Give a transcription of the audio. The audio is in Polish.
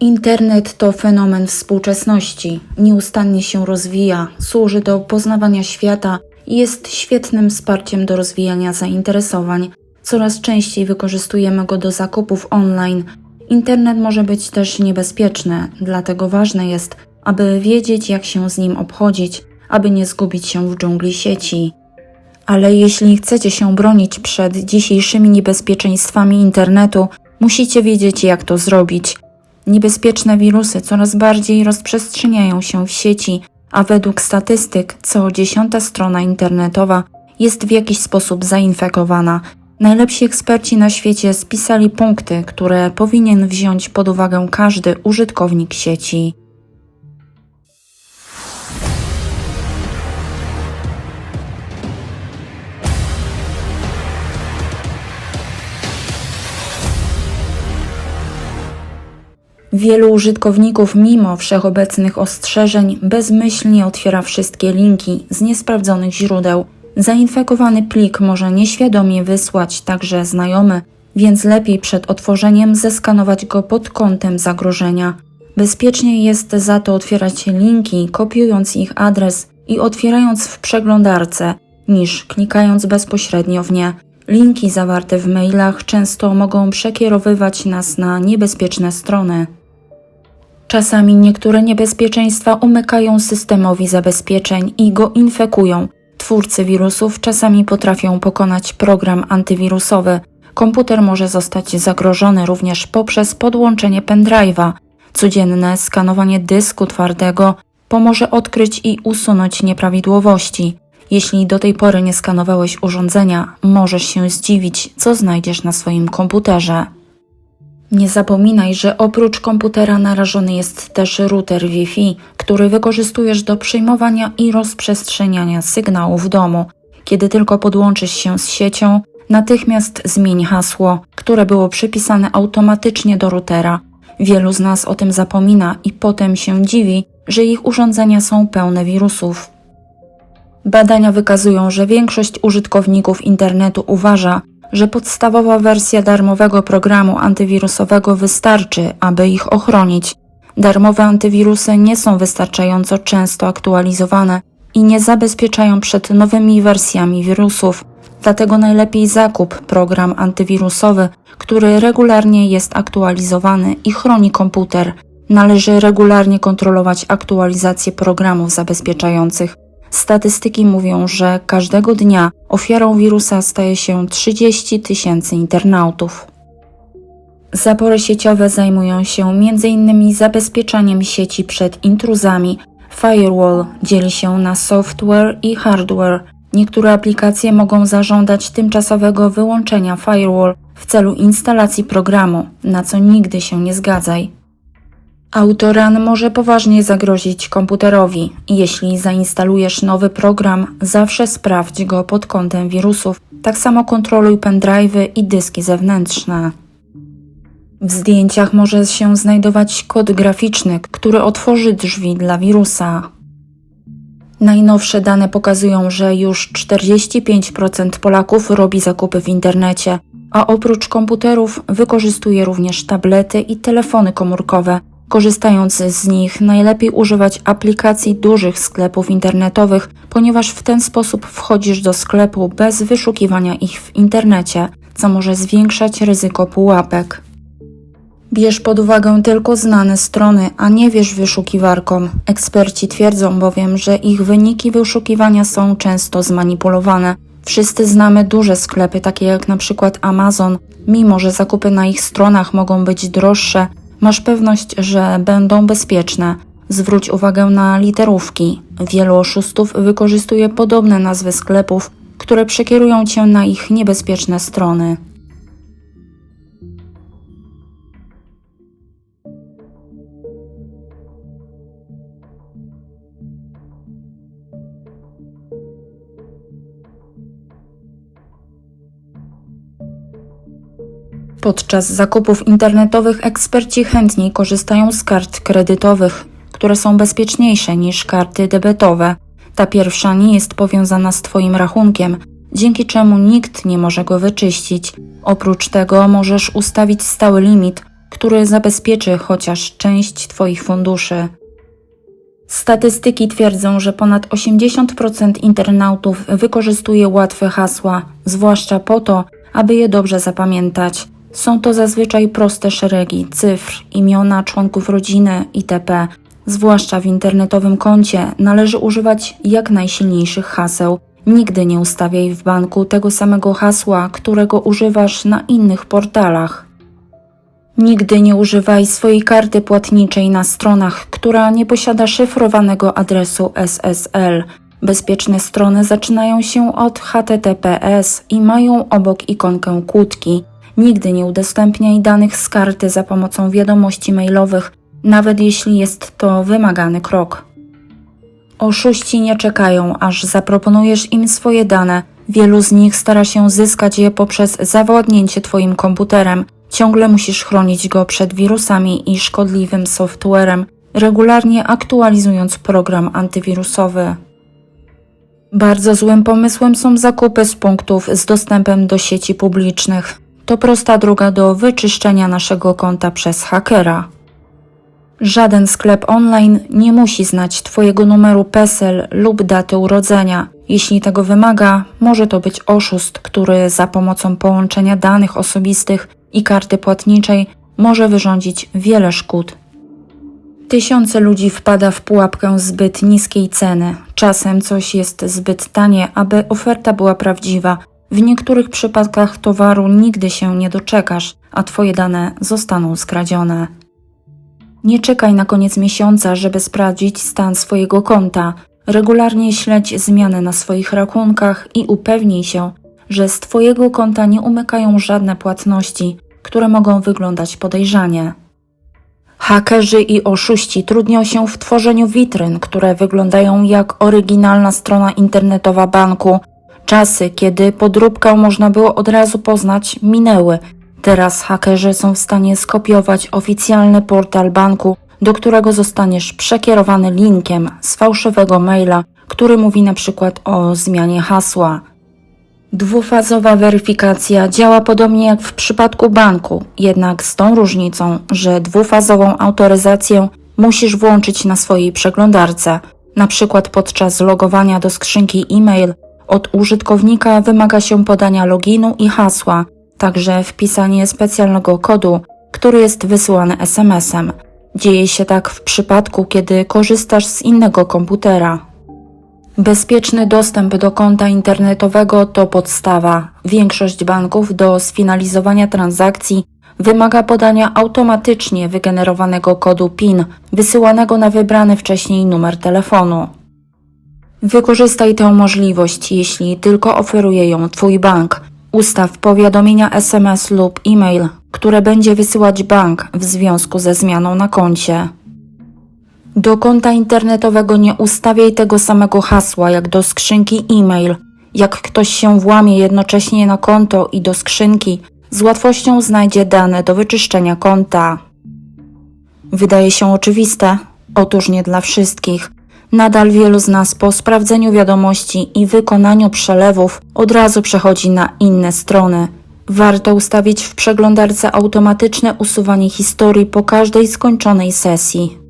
Internet to fenomen współczesności. Nieustannie się rozwija, służy do poznawania świata i jest świetnym wsparciem do rozwijania zainteresowań. Coraz częściej wykorzystujemy go do zakupów online. Internet może być też niebezpieczny, dlatego ważne jest, aby wiedzieć, jak się z nim obchodzić, aby nie zgubić się w dżungli sieci. Ale jeśli chcecie się bronić przed dzisiejszymi niebezpieczeństwami internetu, musicie wiedzieć, jak to zrobić. Niebezpieczne wirusy coraz bardziej rozprzestrzeniają się w sieci, a według statystyk co dziesiąta strona internetowa jest w jakiś sposób zainfekowana. Najlepsi eksperci na świecie spisali punkty, które powinien wziąć pod uwagę każdy użytkownik sieci. Wielu użytkowników, mimo wszechobecnych ostrzeżeń, bezmyślnie otwiera wszystkie linki z niesprawdzonych źródeł. Zainfekowany plik może nieświadomie wysłać także znajomy, więc lepiej przed otworzeniem zeskanować go pod kątem zagrożenia. Bezpieczniej jest za to otwierać linki, kopiując ich adres i otwierając w przeglądarce, niż klikając bezpośrednio w nie. Linki zawarte w mailach często mogą przekierowywać nas na niebezpieczne strony. Czasami niektóre niebezpieczeństwa umykają systemowi zabezpieczeń i go infekują. Twórcy wirusów czasami potrafią pokonać program antywirusowy. Komputer może zostać zagrożony również poprzez podłączenie pendrive'a. Codzienne skanowanie dysku twardego pomoże odkryć i usunąć nieprawidłowości. Jeśli do tej pory nie skanowałeś urządzenia, możesz się zdziwić, co znajdziesz na swoim komputerze. Nie zapominaj, że oprócz komputera narażony jest też router Wi-Fi, który wykorzystujesz do przyjmowania i rozprzestrzeniania sygnału w domu. Kiedy tylko podłączysz się z siecią, natychmiast zmień hasło, które było przypisane automatycznie do routera. Wielu z nas o tym zapomina i potem się dziwi, że ich urządzenia są pełne wirusów. Badania wykazują, że większość użytkowników internetu uważa, że podstawowa wersja darmowego programu antywirusowego wystarczy, aby ich ochronić. Darmowe antywirusy nie są wystarczająco często aktualizowane i nie zabezpieczają przed nowymi wersjami wirusów. Dlatego najlepiej zakup program antywirusowy, który regularnie jest aktualizowany i chroni komputer. Należy regularnie kontrolować aktualizację programów zabezpieczających. Statystyki mówią, że każdego dnia ofiarą wirusa staje się 30 tysięcy internautów. Zapory sieciowe zajmują się m.in. zabezpieczaniem sieci przed intruzami. Firewall dzieli się na software i hardware. Niektóre aplikacje mogą zażądać tymczasowego wyłączenia firewall w celu instalacji programu, na co nigdy się nie zgadzaj. Autoran może poważnie zagrozić komputerowi. Jeśli zainstalujesz nowy program, zawsze sprawdź go pod kątem wirusów. Tak samo kontroluj pendrive'y i dyski zewnętrzne. W zdjęciach może się znajdować kod graficzny, który otworzy drzwi dla wirusa. Najnowsze dane pokazują, że już 45% Polaków robi zakupy w internecie, a oprócz komputerów wykorzystuje również tablety i telefony komórkowe. Korzystając z nich, najlepiej używać aplikacji dużych sklepów internetowych, ponieważ w ten sposób wchodzisz do sklepu bez wyszukiwania ich w internecie, co może zwiększać ryzyko pułapek. Bierz pod uwagę tylko znane strony, a nie wierz wyszukiwarkom. Eksperci twierdzą bowiem, że ich wyniki wyszukiwania są często zmanipulowane. Wszyscy znamy duże sklepy, takie jak na przykład Amazon, mimo że zakupy na ich stronach mogą być droższe, masz pewność, że będą bezpieczne. Zwróć uwagę na literówki. Wielu oszustów wykorzystuje podobne nazwy sklepów, które przekierują cię na ich niebezpieczne strony. Podczas zakupów internetowych eksperci chętniej korzystają z kart kredytowych, które są bezpieczniejsze niż karty debetowe. Ta pierwsza nie jest powiązana z Twoim rachunkiem, dzięki czemu nikt nie może go wyczyścić. Oprócz tego możesz ustawić stały limit, który zabezpieczy chociaż część Twoich funduszy. Statystyki twierdzą, że ponad 80% internautów wykorzystuje łatwe hasła, zwłaszcza po to, aby je dobrze zapamiętać. Są to zazwyczaj proste szeregi cyfr, imiona członków rodziny itp. Zwłaszcza w internetowym koncie należy używać jak najsilniejszych haseł. Nigdy nie ustawiaj w banku tego samego hasła, którego używasz na innych portalach. Nigdy nie używaj swojej karty płatniczej na stronach, która nie posiada szyfrowanego adresu SSL. Bezpieczne strony zaczynają się od HTTPS i mają obok ikonkę kłódki. Nigdy nie udostępniaj danych z karty za pomocą wiadomości mailowych, nawet jeśli jest to wymagany krok. Oszuści nie czekają, aż zaproponujesz im swoje dane. Wielu z nich stara się zyskać je poprzez zawładnięcie Twoim komputerem. Ciągle musisz chronić go przed wirusami i szkodliwym softwarem, regularnie aktualizując program antywirusowy. Bardzo złym pomysłem są zakupy z punktów z dostępem do sieci publicznych. To prosta droga do wyczyszczenia naszego konta przez hakera. Żaden sklep online nie musi znać Twojego numeru PESEL lub daty urodzenia. Jeśli tego wymaga, może to być oszust, który za pomocą połączenia danych osobistych i karty płatniczej może wyrządzić wiele szkód. Tysiące ludzi wpada w pułapkę zbyt niskiej ceny. Czasem coś jest zbyt tanie, aby oferta była prawdziwa. W niektórych przypadkach towaru nigdy się nie doczekasz, a Twoje dane zostaną skradzione. Nie czekaj na koniec miesiąca, żeby sprawdzić stan swojego konta. Regularnie śledź zmiany na swoich rachunkach i upewnij się, że z Twojego konta nie umykają żadne płatności, które mogą wyglądać podejrzanie. Hakerzy i oszuści trudnią się w tworzeniu witryn, które wyglądają jak oryginalna strona internetowa banku. Czasy, kiedy podróbkę można było od razu poznać, minęły. Teraz hakerzy są w stanie skopiować oficjalny portal banku, do którego zostaniesz przekierowany linkiem z fałszywego maila, który mówi na przykład o zmianie hasła. Dwufazowa weryfikacja działa podobnie jak w przypadku banku, jednak z tą różnicą, że dwufazową autoryzację musisz włączyć na swojej przeglądarce. Na przykład podczas logowania do skrzynki e-mail od użytkownika wymaga się podania loginu i hasła, także wpisanie specjalnego kodu, który jest wysyłany SMS-em. Dzieje się tak w przypadku, kiedy korzystasz z innego komputera. Bezpieczny dostęp do konta internetowego to podstawa. Większość banków do sfinalizowania transakcji wymaga podania automatycznie wygenerowanego kodu PIN wysyłanego na wybrany wcześniej numer telefonu. Wykorzystaj tę możliwość, jeśli tylko oferuje ją Twój bank. Ustaw powiadomienia SMS lub e-mail, które będzie wysyłać bank w związku ze zmianą na koncie. Do konta internetowego nie ustawiaj tego samego hasła jak do skrzynki e-mail. Jak ktoś się włamie jednocześnie na konto i do skrzynki, z łatwością znajdzie dane do wyczyszczenia konta. Wydaje się oczywiste, otóż nie dla wszystkich. Nadal wielu z nas po sprawdzeniu wiadomości i wykonaniu przelewów od razu przechodzi na inne strony. Warto ustawić w przeglądarce automatyczne usuwanie historii po każdej skończonej sesji.